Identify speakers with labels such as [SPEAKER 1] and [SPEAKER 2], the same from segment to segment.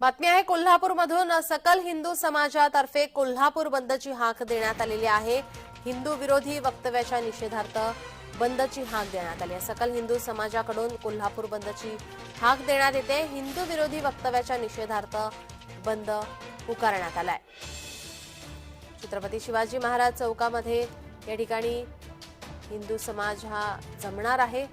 [SPEAKER 1] बातमी आहे कोल्हापूरमधून सकल हिंदू समाजातर्फे कोल्हापूर बंदची हाक देण्यात आलेली आहे. हिंदू विरोधी वक्तव्याच्या निषेधार्थ बंदची हाक देण्यात आली आहे. सकल हिंदू समाजाकडून कोल्हापूर बंदची हाक देण्यात येते. हिंदू विरोधी वक्तव्याच्या निषेधार्थ बंद पुकारण्यात आलाय. छत्रपती शिवाजी महाराज चौकामध्ये या ठिकाणी हिंदू समाज हा जमणार आहे.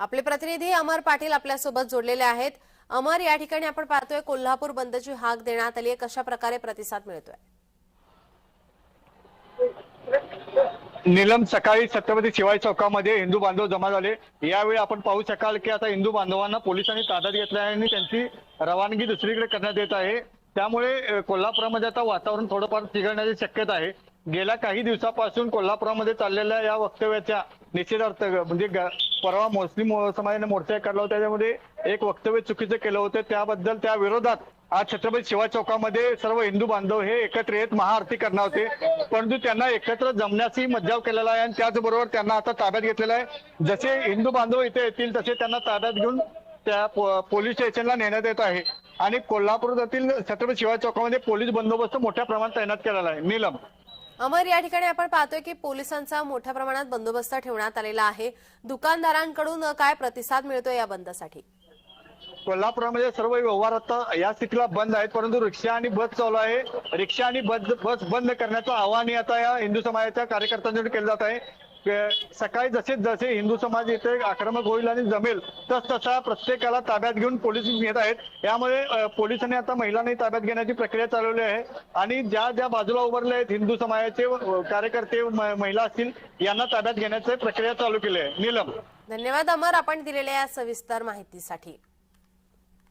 [SPEAKER 1] आपले प्रतिनिधी अमर पाटील आपल्यासोबत जोडलेले आहेत. अमर या ठिकाणी आपण पाहतोय कोल्हापूर बंदची हाक देण्यात आली आहे. कशा प्रकारे प्रतिसाद मिळतोय?
[SPEAKER 2] नीलम सकाळी छत्रपती शिवाजी चौकामध्ये हिंदू बांधव जमा झाले. यावेळी आपण पाहू शकाल की आता हिंदू बांधवांना पोलिसांनी ताब्यात घेतल्या आहे आणि त्यांची रवानगी दुसरीकडे करण्यात येत आहे. त्यामुळे कोल्हापुरामध्ये आता वातावरण थोडंफार बिघडण्याची शक्यता आहे. गेल्या काही दिवसापासून कोल्हापुरामध्ये चाललेल्या या वक्तव्याच्या निषेधार्थ म्हणजे परवा मुस्लिम समाजाने मोर्चा काढला होता त्याच्यामध्ये एक वक्तव्य चुकीचं केलं होतं. त्याबद्दल त्या विरोधात आज छत्रपती शिवाजी चौकामध्ये सर्व हिंदू बांधव हे एकत्र येत महाआरती करणार होते. परंतु त्यांना एकत्र जमण्यासही मज्जाव केलेला आहे आणि त्याचबरोबर त्यांना आता ताब्यात घेतलेला आहे. जसे हिंदू बांधव इथे येतील तसे त्यांना ताब्यात घेऊन त्या पोलीस स्टेशनला नेण्यात येत आहे. आणि कोल्हापूरातील छत्रपती शिवाजी चौकामध्ये पोलीस बंदोबस्त मोठ्या प्रमाणात तैनात केलेला आहे. नीलम.
[SPEAKER 1] अमर या ठिकाणी आपण पाहतोय की पोलिसांचा मोठ्या प्रमाणात बंदोबस्त ठेवण्यात आलेला आहे. दुकानदारांकडून काय प्रतिसाद मिळतोय या बंदसाठी?
[SPEAKER 2] कोल्हापुरामध्ये सर्व व्यवहार आता या स्थितीला बंद आहेत परंतु रिक्षा आणि बस चालू आहे. रिक्षा आणि बस बस बंद करण्याचं आवाहन आता या हिंदू समाजाच्या कार्यकर्त्यांकडून केलं जात आहे. सकाळी जसे जसे हिंदू समाज इथे आक्रमक होईल आणि जमेल तस तसा प्रत्येकाला ताब्यात घेऊन पोलीस घेत आहेत. यामुळे पोलिसांनी आता महिलांनी ताब्यात घेण्याची प्रक्रिया चालवली आहे. आणि ज्या ज्या बाजूला उभारले आहेत हिंदू समाजाचे कार्यकर्ते महिला असतील यांना ताब्यात घेण्याची प्रक्रिया चालू केली आहे. नीलम.
[SPEAKER 1] धन्यवाद अमर आपण दिलेल्या या सविस्तर माहितीसाठी.